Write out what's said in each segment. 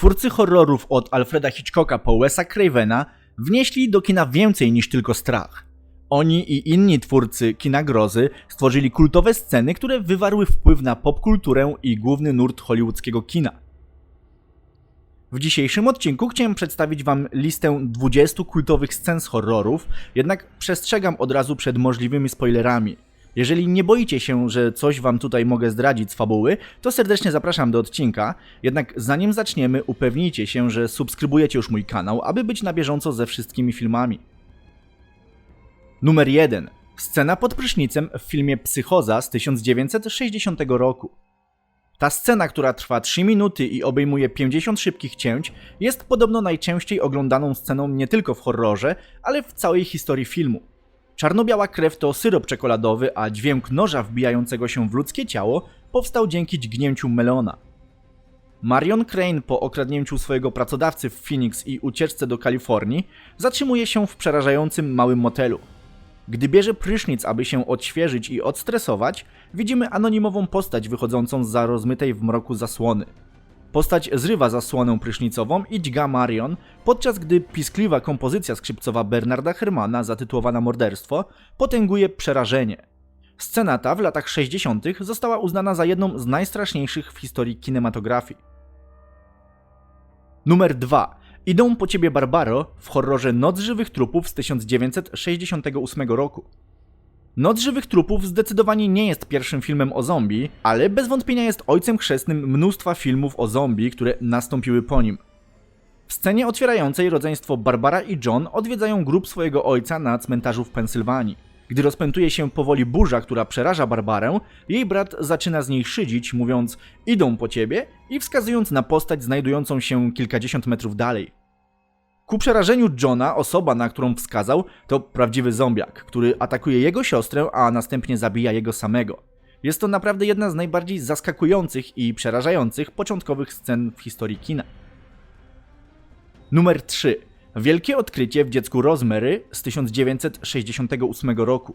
Twórcy horrorów od Alfreda Hitchcocka po Wesa Cravena wnieśli do kina więcej niż tylko strach. Oni i inni twórcy kina grozy stworzyli kultowe sceny, które wywarły wpływ na popkulturę i główny nurt hollywoodzkiego kina. W dzisiejszym odcinku chciałem przedstawić Wam listę 20 kultowych scen z horrorów, jednak przestrzegam od razu przed możliwymi spoilerami. Jeżeli nie boicie się, że coś Wam tutaj mogę zdradzić z fabuły, to serdecznie zapraszam do odcinka, jednak zanim zaczniemy upewnijcie się, że subskrybujecie już mój kanał, aby być na bieżąco ze wszystkimi filmami. Numer 1. Scena pod prysznicem w filmie Psychoza z 1960 roku. Ta scena, która trwa 3 minuty i obejmuje 50 szybkich cięć, jest podobno najczęściej oglądaną sceną nie tylko w horrorze, ale w całej historii filmu. Czarno-biała krew to syrop czekoladowy, a dźwięk noża wbijającego się w ludzkie ciało powstał dzięki dźgnięciu melona. Marion Crane po okradnięciu swojego pracodawcy w Phoenix i ucieczce do Kalifornii zatrzymuje się w przerażającym małym motelu. Gdy bierze prysznic, aby się odświeżyć i odstresować, widzimy anonimową postać wychodzącą za rozmytej w mroku zasłony. Postać zrywa zasłonę prysznicową i dźga Marion, podczas gdy piskliwa kompozycja skrzypcowa Bernarda Hermana zatytułowana Morderstwo potęguje przerażenie. Scena ta w latach 60. została uznana za jedną z najstraszniejszych w historii kinematografii. Numer 2. Idą po ciebie Barbaro w horrorze Noc żywych trupów z 1968 roku. Noc żywych trupów zdecydowanie nie jest pierwszym filmem o zombie, ale bez wątpienia jest ojcem chrzestnym mnóstwa filmów o zombie, które nastąpiły po nim. W scenie otwierającej rodzeństwo Barbara i John odwiedzają grób swojego ojca na cmentarzu w Pensylwanii. Gdy rozpętuje się powoli burza, która przeraża Barbarę, jej brat zaczyna z niej szydzić, mówiąc idą po ciebie i wskazując na postać znajdującą się kilkadziesiąt metrów dalej. Ku przerażeniu Johna osoba, na którą wskazał, to prawdziwy zombiak, który atakuje jego siostrę, a następnie zabija jego samego. Jest to naprawdę jedna z najbardziej zaskakujących i przerażających początkowych scen w historii kina. Numer 3. Wielkie odkrycie w dziecku Rosemary z 1968 roku.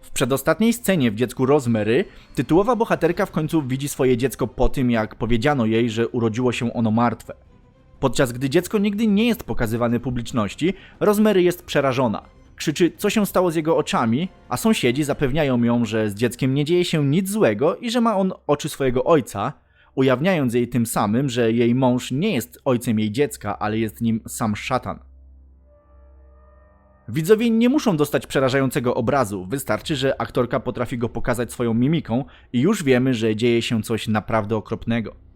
W przedostatniej scenie w dziecku Rosemary tytułowa bohaterka w końcu widzi swoje dziecko po tym, jak powiedziano jej, że urodziło się ono martwe. Podczas gdy dziecko nigdy nie jest pokazywane publiczności, Rosemary jest przerażona. Krzyczy, co się stało z jego oczami, a sąsiedzi zapewniają ją, że z dzieckiem nie dzieje się nic złego i że ma on oczy swojego ojca, ujawniając jej tym samym, że jej mąż nie jest ojcem jej dziecka, ale jest nim sam szatan. Widzowie nie muszą dostać przerażającego obrazu, wystarczy, że aktorka potrafi go pokazać swoją mimiką i już wiemy, że dzieje się coś naprawdę okropnego.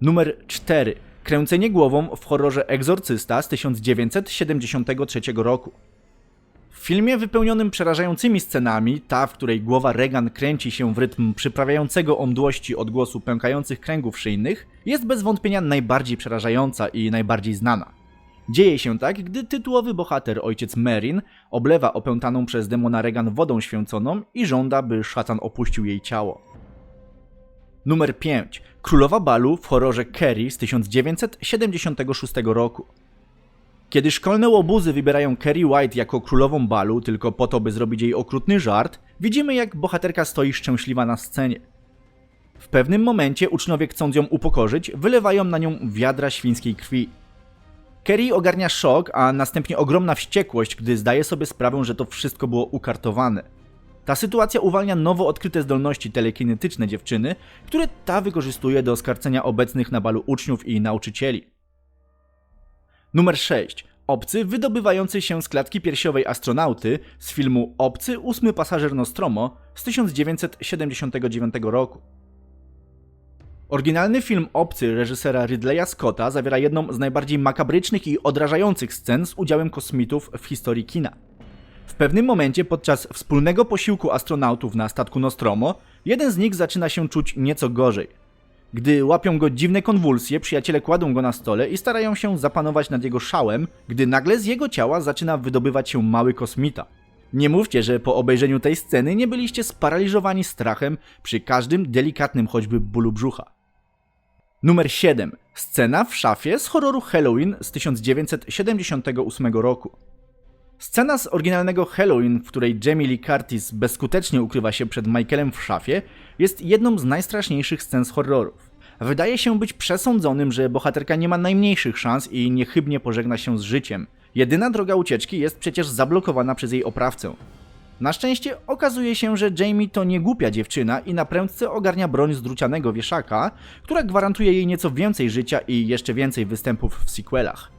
Numer 4. Kręcenie głową w horrorze Egzorcysta z 1973 roku. W filmie wypełnionym przerażającymi scenami, ta w której głowa Regan kręci się w rytm przyprawiającego o mdłości odgłosu pękających kręgów szyjnych, jest bez wątpienia najbardziej przerażająca i najbardziej znana. Dzieje się tak, gdy tytułowy bohater, ojciec Merin, oblewa opętaną przez demona Regan wodą święconą i żąda, by szatan opuścił jej ciało. Numer 5. Królowa Balu w horrorze Kerry z 1976 roku. Kiedy szkolne łobuzy wybierają Kerry White jako królową balu tylko po to, by zrobić jej okrutny żart, widzimy jak bohaterka stoi szczęśliwa na scenie. W pewnym momencie uczniowie chcąc ją upokorzyć, wylewają na nią wiadra świńskiej krwi. Kerry ogarnia szok, a następnie ogromna wściekłość, gdy zdaje sobie sprawę, że to wszystko było ukartowane. Ta sytuacja uwalnia nowo odkryte zdolności telekinetyczne dziewczyny, które ta wykorzystuje do skarcenia obecnych na balu uczniów i nauczycieli. Numer 6. Obcy wydobywający się z klatki piersiowej astronauty z filmu Obcy ósmy pasażer Nostromo z 1979 roku. Oryginalny film Obcy reżysera Ridleya Scotta zawiera jedną z najbardziej makabrycznych i odrażających scen z udziałem kosmitów w historii kina. Pewnym momencie podczas wspólnego posiłku astronautów na statku Nostromo, jeden z nich zaczyna się czuć nieco gorzej. Gdy łapią go dziwne konwulsje, przyjaciele kładą go na stole i starają się zapanować nad jego szałem, gdy nagle z jego ciała zaczyna wydobywać się mały kosmita. Nie mówcie, że po obejrzeniu tej sceny nie byliście sparaliżowani strachem przy każdym delikatnym choćby bólu brzucha. Numer 7. Scena w szafie z horroru Halloween z 1978 roku. Scena z oryginalnego Halloween, w której Jamie Lee Curtis bezskutecznie ukrywa się przed Michaelem w szafie, jest jedną z najstraszniejszych scen z horrorów. wydaje się być przesądzonym, że bohaterka nie ma najmniejszych szans i niechybnie pożegna się z życiem. Jedyna droga ucieczki jest przecież zablokowana przez jej oprawcę. Na szczęście okazuje się, że Jamie to nie głupia dziewczyna i na prędce ogarnia broń z drucianego wieszaka, która gwarantuje jej nieco więcej życia i jeszcze więcej występów w sequelach.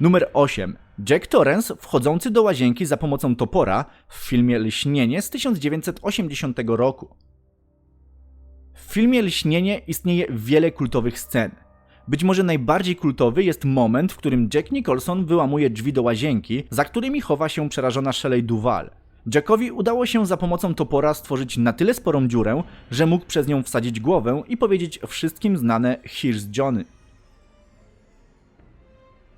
Numer 8. Jack Torrance wchodzący do łazienki za pomocą topora w filmie Lśnienie z 1980 roku. W filmie Lśnienie istnieje wiele kultowych scen. Być może najbardziej kultowy jest moment, w którym Jack Nicholson wyłamuje drzwi do łazienki, za którymi chowa się przerażona Shelley Duval. Jackowi udało się za pomocą topora stworzyć na tyle sporą dziurę, że mógł przez nią wsadzić głowę i powiedzieć wszystkim znane Here's Johnny.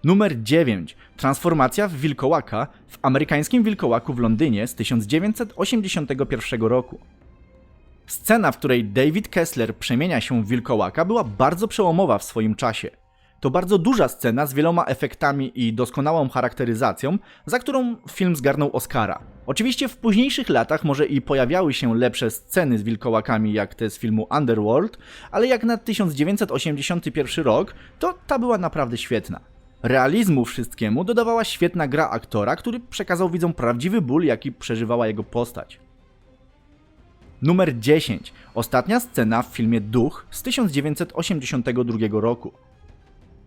Numer 9. Transformacja w wilkołaka w amerykańskim wilkołaku w Londynie z 1981 roku. Scena, w której David Kessler przemienia się w wilkołaka, była bardzo przełomowa w swoim czasie. To bardzo duża scena z wieloma efektami i doskonałą charakteryzacją, za którą film zgarnął Oscara. Oczywiście w późniejszych latach może i pojawiały się lepsze sceny z wilkołakami jak te z filmu Underworld, ale jak na 1981 rok, to ta była naprawdę świetna. Realizmu wszystkiemu dodawała świetna gra aktora, który przekazał widzom prawdziwy ból, jaki przeżywała jego postać. Numer 10. Ostatnia scena w filmie Duch z 1982 roku.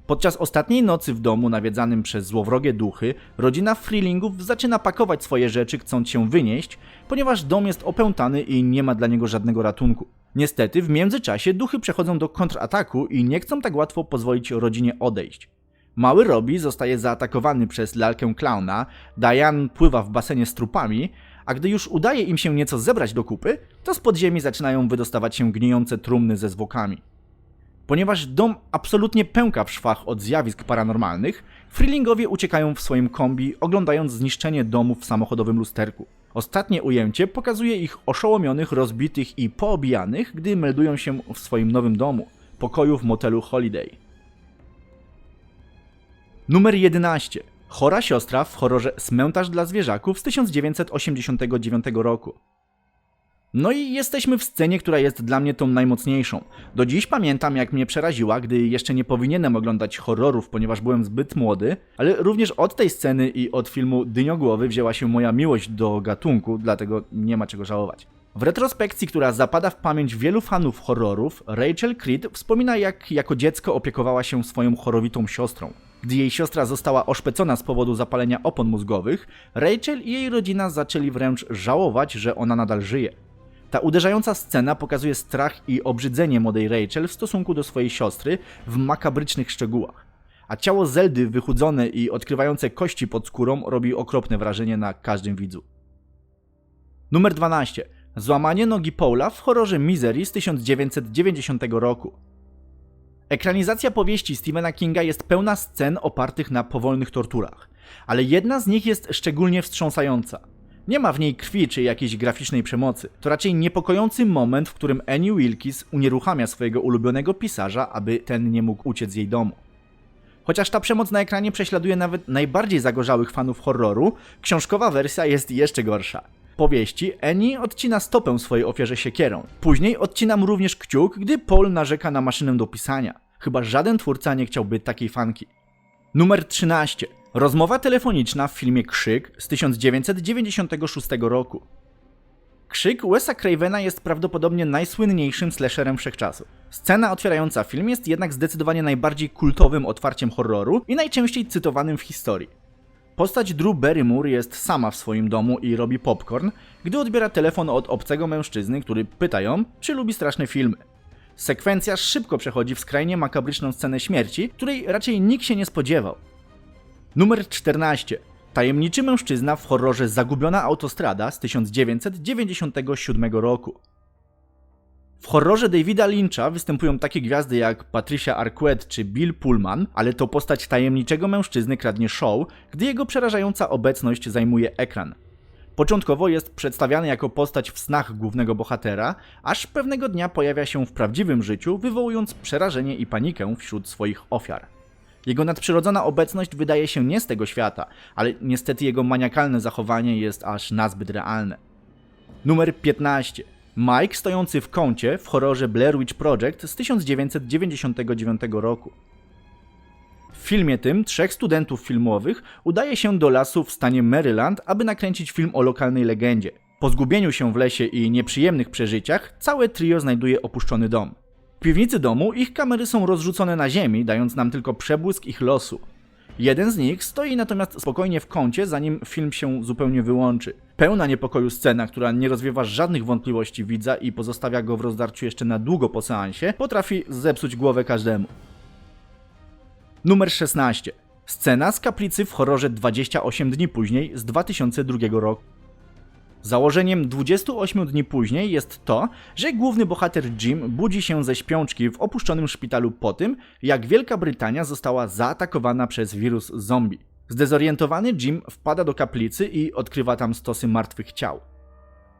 Podczas ostatniej nocy w domu nawiedzanym przez złowrogie duchy, rodzina Freelingów zaczyna pakować swoje rzeczy, chcąc się wynieść, ponieważ dom jest opętany i nie ma dla niego żadnego ratunku. Niestety, w międzyczasie duchy przechodzą do kontrataku i nie chcą tak łatwo pozwolić rodzinie odejść. Mały Robbie zostaje zaatakowany przez lalkę klauna, Diane pływa w basenie z trupami, a gdy już udaje im się nieco zebrać do kupy, to z podziemi zaczynają wydostawać się gnijące trumny ze zwłokami. Ponieważ dom absolutnie pęka w szwach od zjawisk paranormalnych, Freelingowie uciekają w swoim kombi, oglądając zniszczenie domu w samochodowym lusterku. Ostatnie ujęcie pokazuje ich oszołomionych, rozbitych i poobijanych, gdy meldują się w swoim nowym domu, pokoju w motelu Holiday. Numer 11. Chora siostra w horrorze Smętarz dla zwierzaków z 1989 roku. No i jesteśmy w scenie, która jest dla mnie tą najmocniejszą. Do dziś pamiętam, jak mnie przeraziła, gdy jeszcze nie powinienem oglądać horrorów, ponieważ byłem zbyt młody, ale również od tej sceny i od filmu Dyniogłowy wzięła się moja miłość do gatunku, dlatego nie ma czego żałować. W retrospekcji, która zapada w pamięć wielu fanów horrorów, Rachel Creed wspomina, jak jako dziecko opiekowała się swoją chorowitą siostrą. Gdy jej siostra została oszpecona z powodu zapalenia opon mózgowych, Rachel i jej rodzina zaczęli wręcz żałować, że ona nadal żyje. Ta uderzająca scena pokazuje strach i obrzydzenie młodej Rachel w stosunku do swojej siostry w makabrycznych szczegółach. A ciało Zeldy wychudzone i odkrywające kości pod skórą robi okropne wrażenie na każdym widzu. Numer 12. Złamanie nogi Paula w horrorze Misery z 1990 roku. Ekranizacja powieści Stephena Kinga jest pełna scen opartych na powolnych torturach, ale jedna z nich jest szczególnie wstrząsająca. Nie ma w niej krwi czy jakiejś graficznej przemocy. To raczej niepokojący moment, w którym Annie Wilkes unieruchamia swojego ulubionego pisarza, aby ten nie mógł uciec z jej domu. Chociaż ta przemoc na ekranie prześladuje nawet najbardziej zagorzałych fanów horroru, książkowa wersja jest jeszcze gorsza. Powieści Annie odcina stopę swojej ofierze siekierą. Później odcina mu również kciuk, gdy Paul narzeka na maszynę do pisania. Chyba żaden twórca nie chciałby takiej fanki. Numer 13. Rozmowa telefoniczna w filmie Krzyk z 1996 roku. Krzyk Wesa Cravena jest prawdopodobnie najsłynniejszym slasherem wszechczasów. Scena otwierająca film jest jednak zdecydowanie najbardziej kultowym otwarciem horroru i najczęściej cytowanym w historii. Postać Drew Barrymore jest sama w swoim domu i robi popcorn, gdy odbiera telefon od obcego mężczyzny, który pyta ją, czy lubi straszne filmy. Sekwencja szybko przechodzi w skrajnie makabryczną scenę śmierci, której raczej nikt się nie spodziewał. Numer 14. Tajemniczy mężczyzna w horrorze Zagubiona autostrada z 1997 roku. W horrorze Davida Lyncha występują takie gwiazdy jak Patricia Arquette czy Bill Pullman, ale to postać tajemniczego mężczyzny kradnie show, gdy jego przerażająca obecność zajmuje ekran. Początkowo jest przedstawiany jako postać w snach głównego bohatera, aż pewnego dnia pojawia się w prawdziwym życiu, wywołując przerażenie i panikę wśród swoich ofiar. Jego nadprzyrodzona obecność wydaje się nie z tego świata, ale niestety jego maniakalne zachowanie jest aż nazbyt realne. Numer 15. Mike stojący w kącie w horrorze Blair Witch Project z 1999 roku. W filmie tym trzech studentów filmowych udaje się do lasu w stanie Maryland, aby nakręcić film o lokalnej legendzie. Po zgubieniu się w lesie i nieprzyjemnych przeżyciach, całe trio znajduje opuszczony dom. W piwnicy domu ich kamery są rozrzucone na ziemi, dając nam tylko przebłysk ich losu. Jeden z nich stoi natomiast spokojnie w kącie, zanim film się zupełnie wyłączy. Pełna niepokoju scena, która nie rozwiewa żadnych wątpliwości widza i pozostawia go w rozdarciu jeszcze na długo po seansie, potrafi zepsuć głowę każdemu. Numer 16. Scena z kaplicy w horrorze 28 dni później z 2002 roku. Założeniem 28 dni później jest to, że główny bohater Jim budzi się ze śpiączki w opuszczonym szpitalu po tym, jak Wielka Brytania została zaatakowana przez wirus zombie. Zdezorientowany Jim wpada do kaplicy i odkrywa tam stosy martwych ciał.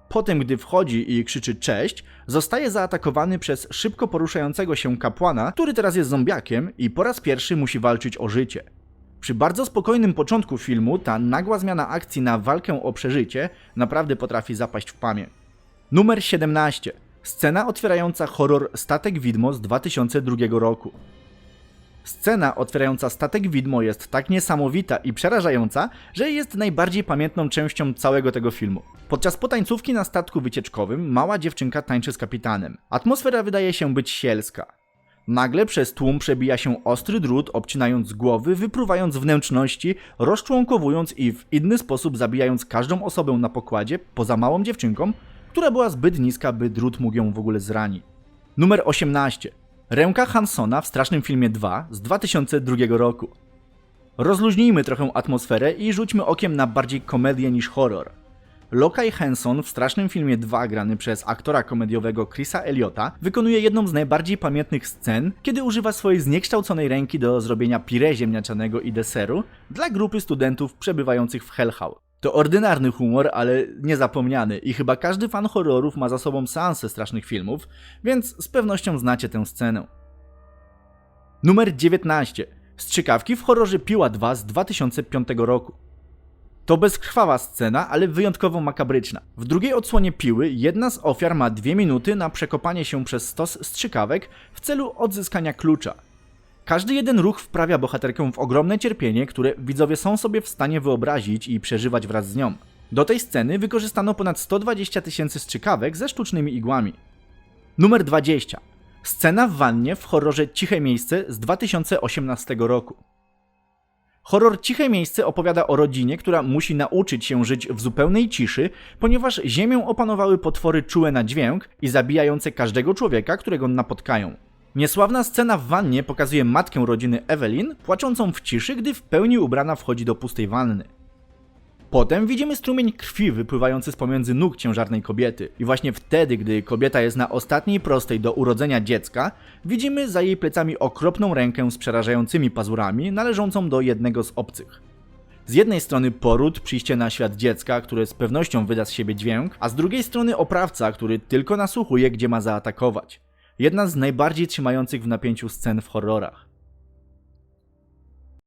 Potem, gdy wchodzi i krzyczy cześć, zostaje zaatakowany przez szybko poruszającego się kapłana, który teraz jest zombiakiem i po raz pierwszy musi walczyć o życie. Przy bardzo spokojnym początku filmu ta nagła zmiana akcji na walkę o przeżycie naprawdę potrafi zapaść w pamięć. Numer 17. Scena otwierająca horror Statek Widmo z 2002 roku. Scena otwierająca Statek Widmo jest tak niesamowita i przerażająca, że jest najbardziej pamiętną częścią całego tego filmu. Podczas potańcówki na statku wycieczkowym mała dziewczynka tańczy z kapitanem. Atmosfera wydaje się być sielska. Nagle przez tłum przebija się ostry drut, obcinając głowy, wypruwając wnętrzności, rozczłonkowując i w inny sposób zabijając każdą osobę na pokładzie, poza małą dziewczynką, która była zbyt niska, by drut mógł ją w ogóle zranić. Numer 18. Ręka Hansona w Strasznym Filmie 2 z 2002 roku. Rozluźnijmy trochę atmosferę i rzućmy okiem na bardziej komedię niż horror. Lokaj Henson w Strasznym Filmie 2 grany przez aktora komediowego Chrisa Eliota wykonuje jedną z najbardziej pamiętnych scen, kiedy używa swojej zniekształconej ręki do zrobienia pire ziemniaczanego i deseru dla grupy studentów przebywających w Hellhouse. To ordynarny humor, ale niezapomniany i chyba każdy fan horrorów ma za sobą seansę strasznych filmów, więc z pewnością znacie tę scenę. Numer 19. Strzykawki w horrorze Piła 2 z 2005 roku. To bezkrwawa scena, ale wyjątkowo makabryczna. W drugiej odsłonie piły jedna z ofiar ma dwie minuty na przekopanie się przez stos strzykawek w celu odzyskania klucza. Każdy jeden ruch wprawia bohaterkę w ogromne cierpienie, które widzowie są sobie w stanie wyobrazić i przeżywać wraz z nią. Do tej sceny wykorzystano ponad 120 tysięcy strzykawek ze sztucznymi igłami. Numer 20. Scena w wannie w horrorze Ciche Miejsce z 2018 roku. Horror Ciche Miejsce opowiada o rodzinie, która musi nauczyć się żyć w zupełnej ciszy, ponieważ ziemią opanowały potwory czułe na dźwięk i zabijające każdego człowieka, którego napotkają. Niesławna scena w wannie pokazuje matkę rodziny Evelyn, płaczącą w ciszy, gdy w pełni ubrana wchodzi do pustej wanny. Potem widzimy strumień krwi wypływający z pomiędzy nóg ciężarnej kobiety. I właśnie wtedy, gdy kobieta jest na ostatniej prostej do urodzenia dziecka, widzimy za jej plecami okropną rękę z przerażającymi pazurami, należącą do jednego z obcych. Z jednej strony poród, przyjście na świat dziecka, które z pewnością wyda z siebie dźwięk, a z drugiej strony oprawca, który tylko nasłuchuje, gdzie ma zaatakować. Jedna z najbardziej trzymających w napięciu scen w horrorach.